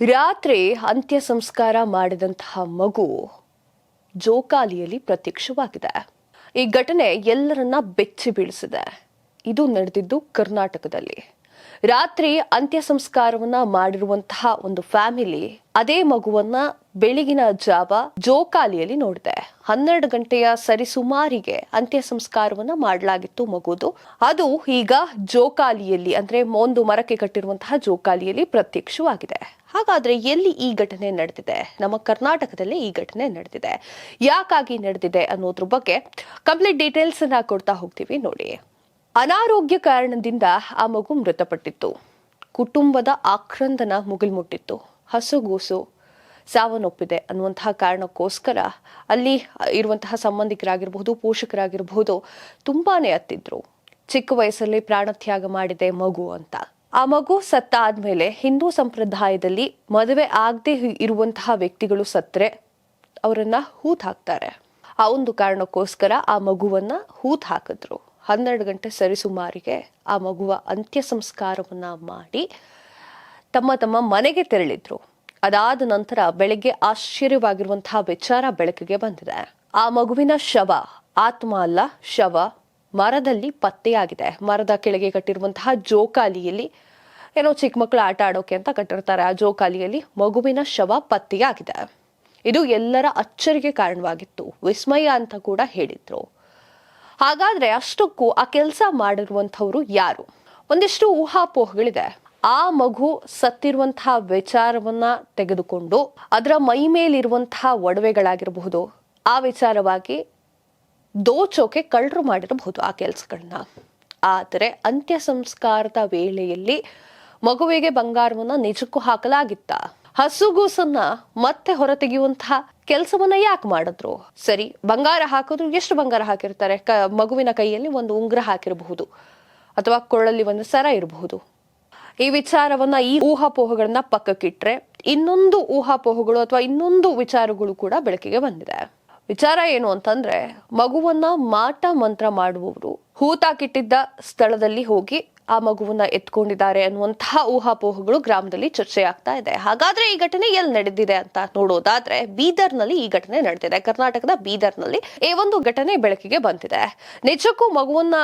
ರಾತ್ರಿ ಅಂತ್ಯ ಸಂಸ್ಕಾರ ಮಾಡಿದಂತಹ ಮಗು ಜೋಕಾಲಿಯಲ್ಲಿ ಪ್ರತ್ಯಕ್ಷವಾಗಿದೆ. ಈ ಘಟನೆ ಎಲ್ಲರನ್ನ ಬೆಚ್ಚಿ ಬೀಳಿಸಿದೆ. ಇದು ನಡೆದಿದ್ದು ಕರ್ನಾಟಕದಲ್ಲಿ. ರಾತ್ರಿ ಅಂತ್ಯ ಸಂಸ್ಕಾರವನ್ನ ಮಾಡಿರುವಂತಹ ಒಂದು ಫ್ಯಾಮಿಲಿ ಅದೇ ಮಗುವನ್ನ ಬೆಳಗಿನ ಜಾವ ಜೋಕಾಲಿಯಲ್ಲಿ ನೋಡಿದೆ. ಹನ್ನೆರಡು ಗಂಟೆಯ ಸರಿಸುಮಾರಿಗೆ ಅಂತ್ಯ ಸಂಸ್ಕಾರವನ್ನ ಮಾಡಲಾಗಿತ್ತು ಮಗುದು. ಅದು ಈಗ ಜೋಕಾಲಿಯಲ್ಲಿ ಅಂದ್ರೆ ಒಂದು ಮರಕ್ಕೆ ಕಟ್ಟಿರುವಂತಹ ಜೋಕಾಲಿಯಲ್ಲಿ ಪ್ರತ್ಯಕ್ಷವಾಗಿದೆ. ಹಾಗಾದ್ರೆ ಎಲ್ಲಿ ಈ ಘಟನೆ ನಡೆದಿದೆ? ನಮ್ಮ ಕರ್ನಾಟಕದಲ್ಲಿ ಈ ಘಟನೆ ನಡೆದಿದೆ. ಯಾಕಾಗಿ ನಡೆದಿದೆ ಅನ್ನೋದ್ರ ಬಗ್ಗೆ ಕಂಪ್ಲೀಟ್ ಡೀಟೇಲ್ಸ್ ಅನ್ನ ಕೊಡ್ತಾ ಹೋಗ್ತೀವಿ ನೋಡಿ. ಅನಾರೋಗ್ಯ ಕಾರಣದಿಂದ ಆ ಮಗು ಮೃತಪಟ್ಟಿತ್ತು. ಕುಟುಂಬದ ಆಕ್ರಂದನ ಮುಗಿಲ್ಮುಟ್ಟಿತ್ತು. ಹಸುಗೂಸು ಸಾವನ್ನೊಪ್ಪಿದೆ ಅನ್ನುವಂತಹ ಕಾರಣಕ್ಕೋಸ್ಕರ ಅಲ್ಲಿ ಇರುವಂತಹ ಸಂಬಂಧಿಕರಾಗಿರಬಹುದು ಪೋಷಕರಾಗಿರಬಹುದು ತುಂಬಾನೇ ಅತ್ತಿದ್ರು. ಚಿಕ್ಕ ವಯಸ್ಸಲ್ಲಿ ಪ್ರಾಣತ್ಯಾಗ ಮಾಡಿದೆ ಮಗು ಅಂತ. ಆ ಮಗು ಸತ್ತ ಆದ್ಮೇಲೆ ಹಿಂದೂ ಸಂಪ್ರದಾಯದಲ್ಲಿ ಮದುವೆ ಆಗದೆ ಇರುವಂತಹ ವ್ಯಕ್ತಿಗಳು ಸತ್ತರೆ, ಅವರನ್ನ ಹೂತ್ ಹಾಕ್ತಾರೆ ಆ ಒಂದು ಕಾರಣಕ್ಕೋಸ್ಕರ ಆ ಮಗುವನ್ನ ಹೂತ್ ಹಾಕಿದ್ರು ಹನ್ನೆರಡು ಗಂಟೆ ಸರಿಸುಮಾರಿಗೆ ಆ ಮಗುವ ಅಂತ್ಯ ಸಂಸ್ಕಾರವನ್ನು ಮಾಡಿ ತಮ್ಮ ತಮ್ಮ ಮನೆಗೆ ತೆರಳಿದ್ರು. ಅದಾದ ನಂತರ ಬೆಳಗ್ಗೆ ಆಶ್ಚರ್ಯವಾಗಿರುವಂತಹ ವಿಚಾರ ಬೆಳಕಿಗೆ ಬಂದಿದೆ. ಆ ಮಗುವಿನ ಶವ, ಆತ್ಮ ಅಲ್ಲ, ಶವ ಮರದಲ್ಲಿ ಪತ್ತೆಯಾಗಿದೆ. ಮರದ ಕೆಳಗೆ ಕಟ್ಟಿರುವಂತಹ ಜೋಕಾಲಿಯಲ್ಲಿ ಏನೋ ಚಿಕ್ಕ ಮಕ್ಕಳು ಆಟ ಆಡೋಕೆ ಅಂತ ಕಟ್ಟಿರ್ತಾರೆ. ಆ ಜೋಕಾಲಿಯಲ್ಲಿ ಮಗುವಿನ ಶವ ಪತ್ತೆಯಾಗಿದೆ. ಇದು ಎಲ್ಲರ ಅಚ್ಚರಿಗೆ ಕಾರಣವಾಗಿತ್ತು, ವಿಸ್ಮಯ ಅಂತ ಕೂಡ ಹೇಳಿದ್ರು. ಹಾಗಾದ್ರೆ ಅಷ್ಟಕ್ಕೂ ಆ ಕೆಲಸ ಮಾಡಿರುವಂಥವ್ರು ಯಾರು? ಒಂದಿಷ್ಟು ಊಹಾಪೋಹಗಳಿದೆ. ಆ ಮಗು ಸತ್ತಿರುವಂತಹ ವಿಚಾರವನ್ನ ತೆಗೆದುಕೊಂಡು ಅದರ ಮೈ ಮೇಲಿರುವಂತಹ ಒಡವೆಗಳಾಗಿರಬಹುದು. ಆ ವಿಚಾರವಾಗಿ ದೋಚೋಕೆ ಕಳ್ಳರು ಮಾಡಿರಬಹುದು ಆ ಕೆಲಸಗಳನ್ನ ಆದರೆ ಅಂತ್ಯ ಸಂಸ್ಕಾರದ ವೇಳೆಯಲ್ಲಿ ಮಗುವಿಗೆ ಬಂಗಾರವನ್ನ ನಿಜಕ್ಕೂ ಹಾಕಲಾಗಿತ್ತ? ಹಸುಗೂಸನ್ನ ಮತ್ತೆ ಹೊರತೆಗೆಯುವಂತಹ ಕೆಲಸವನ್ನ ಯಾಕೆ ಮಾಡಿದ್ರು? ಸರಿ, ಬಂಗಾರ ಹಾಕಿದ್ರು, ಎಷ್ಟು ಬಂಗಾರ ಹಾಕಿರ್ತಾರೆ? ಕ, ಮಗುವಿನ ಕೈಯಲ್ಲಿ ಒಂದು ಉಂಗ್ರ ಹಾಕಿರಬಹುದು, ಅಥವಾ ಕೊಳ್ಳಲ್ಲಿ ಒಂದು ಸರ ಇರಬಹುದು. ಈ ವಿಚಾರವನ್ನ ಈ ಊಹಾಪೋಹಗಳನ್ನ ಪಕ್ಕಕ್ಕಿಟ್ರೆ ಇನ್ನೊಂದು ಊಹಾಪೋಹಗಳು ಅಥವಾ ಇನ್ನೊಂದು ವಿಚಾರಗಳು ಕೂಡ ಬೆಳಕಿಗೆ ಬಂದಿದೆ. ವಿಚಾರ ಏನು ಅಂತಂದ್ರೆ, ಮಗುವನ್ನ ಮಾಟ ಮಂತ್ರ ಮಾಡುವವರು. ಹೂತಾಕಿಟ್ಟಿದ್ದ ಸ್ಥಳದಲ್ಲಿ ಹೋಗಿ ಆ ಮಗುವನ್ನ ಎತ್ಕೊಂಡಿದ್ದಾರೆ ಅನ್ನುವಂತಹ ಊಹಾಪೋಹಗಳು ಗ್ರಾಮದಲ್ಲಿ ಚರ್ಚೆ ಆಗ್ತಾ ಇದೆ. ಹಾಗಾದ್ರೆ ಈ ಘಟನೆ ಎಲ್ಲಿ ನಡೆದಿದೆ ಅಂತ ನೋಡೋದಾದ್ರೆ, ಬೀದರ್ನಲ್ಲಿ ಈ ಘಟನೆ ನಡೆದಿದೆ. ಕರ್ನಾಟಕದ ಬೀದರ್ನಲ್ಲಿ ಈ ಒಂದು ಘಟನೆ ಬೆಳಕಿಗೆ ಬಂದಿದೆ. ನಿಜಕ್ಕೂ ಮಗುವನ್ನ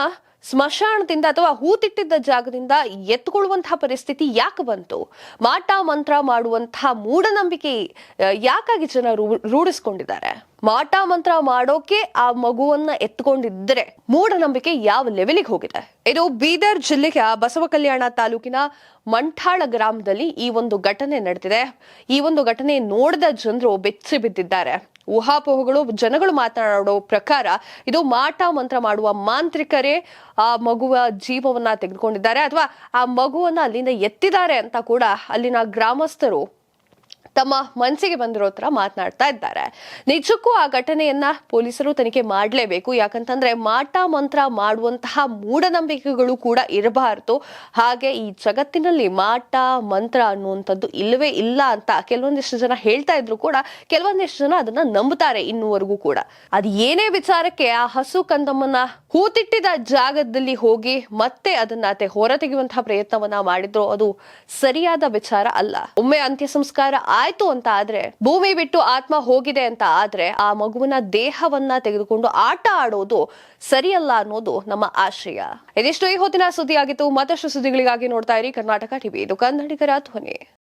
ಸ್ಮಶಾನದಿಂದ ಅಥವಾ ಹೂತಿಟ್ಟಿದ್ದ ಜಾಗದಿಂದ ಎತ್ಕೊಳ್ಳುವಂತಹ ಪರಿಸ್ಥಿತಿ ಯಾಕೆ ಬಂತು? ಮಾಟ ಮಂತ್ರ ಮಾಡುವಂತಹ ಮೂಢನಂಬಿಕೆ ಯಾಕಾಗಿ ಜನ ರೂಢಿಸ್ಕೊಂಡಿದ್ದಾರೆ? ಮಾಟ ಮಂತ್ರ ಮಾಡೋಕೆ ಆ ಮಗುವನ್ನ ಎತ್ಕೊಂಡಿದ್ರೆ ಮೂಢನಂಬಿಕೆ ಯಾವ ಲೆವೆಲಿಗೆ ಹೋಗಿದೆ? ಇದು ಬೀದರ್ ಜಿಲ್ಲೆಯ ಬಸವ ಕಲ್ಯಾಣ ತಾಲೂಕಿನ ಮಂಠಾಳ ಗ್ರಾಮದಲ್ಲಿ ಈ ಒಂದು ಘಟನೆ ನಡೆದಿದೆ. ಈ ಒಂದು ಘಟನೆ ನೋಡಿದ ಜನರು ಬೆಚ್ಚಿ ಬಿದ್ದಿದ್ದಾರೆ. ಊಹಾಪೋಹಗಳು, ಜನಗಳು ಮಾತನಾಡೋ ಪ್ರಕಾರ ಇದು ಮಾಟ ಮಂತ್ರ ಮಾಡುವ ಮಾಂತ್ರಿಕರೇ ಆ ಮಗುವ ಜೀವವನ್ನ ತೆಗೆದುಕೊಂಡಿದ್ದಾರೆ ಅಥವಾ ಆ ಮಗುವನ್ನ ಅಲ್ಲಿಂದ ಎತ್ತಿದ್ದಾರೆ ಅಂತ ಕೂಡ ಅಲ್ಲಿನ ಗ್ರಾಮಸ್ಥರು ತಮ್ಮ ಮನಸ್ಸಿಗೆ ಬಂದಿರೋ ತರ ಮಾತನಾಡ್ತಾ ಇದ್ದಾರೆ. ನಿಜಕ್ಕೂ ಆ ಘಟನೆಯನ್ನ ಪೊಲೀಸರು ತನಿಖೆ ಮಾಡಲೇಬೇಕು. ಯಾಕಂತಂದ್ರೆ ಮಾಟ ಮಂತ್ರ ಮಾಡುವಂತಹ ಮೂಢನಂಬಿಕೆಗಳು ಕೂಡ ಇರಬಾರದು. ಹಾಗೆ ಈ ಜಗತ್ತಿನಲ್ಲಿ ಮಾಟ, ಮಂತ್ರ ಅನ್ನುವಂಥದ್ದು ಇಲ್ಲವೇ ಇಲ್ಲ ಅಂತ ಕೆಲವೊಂದಿಷ್ಟು ಜನ ಹೇಳ್ತಾ ಇದ್ರು ಕೂಡ, ಕೆಲವೊಂದಿಷ್ಟು ಜನ ಅದನ್ನ ನಂಬುತ್ತಾರೆ ಇನ್ನುವರೆಗೂ ಕೂಡ. ಅದು ಏನೇ ವಿಚಾರಕ್ಕೆ ಆ ಹಸು ಕಂದಮ್ಮನ್ನ ಹೂತಿಟ್ಟಿದ ಜಾಗದಲ್ಲಿ ಹೋಗಿ ಮತ್ತೆ ಅದನ್ನ ಹೊರ ಪ್ರಯತ್ನವನ್ನ ಮಾಡಿದ್ರು, ಅದು ಸರಿಯಾದ ವಿಚಾರ ಅಲ್ಲ. ಒಮ್ಮೆ ಅಂತ್ಯ ಸಂಸ್ಕಾರ ಆಯ್ತು ಅಂತ ಆದ್ರೆ, ಭೂಮಿ ಬಿಟ್ಟು ಆತ್ಮ ಹೋಗಿದೆ ಅಂತ ಆದ್ರೆ ಆ ಮಗುವಿನ ದೇಹವನ್ನ ತೆಗೆದುಕೊಂಡು ಆಟ ಆಡೋದು ಸರಿಯಲ್ಲ ಅನ್ನೋದು ನಮ್ಮ ಆಶಯ ಇದಿಷ್ಟು ಈ ಹೊತ್ತಿನ ಸುದ್ದಿ ಆಗಿತ್ತು ಮತ್ತಷ್ಟು ಸುದ್ದಿಗಳಿಗಾಗಿ ನೋಡ್ತಾ ಇರಿ ಕರ್ನಾಟಕ ಟಿವಿ. ಇದು ಕನ್ನಡಿಗರ ಧ್ವನಿ.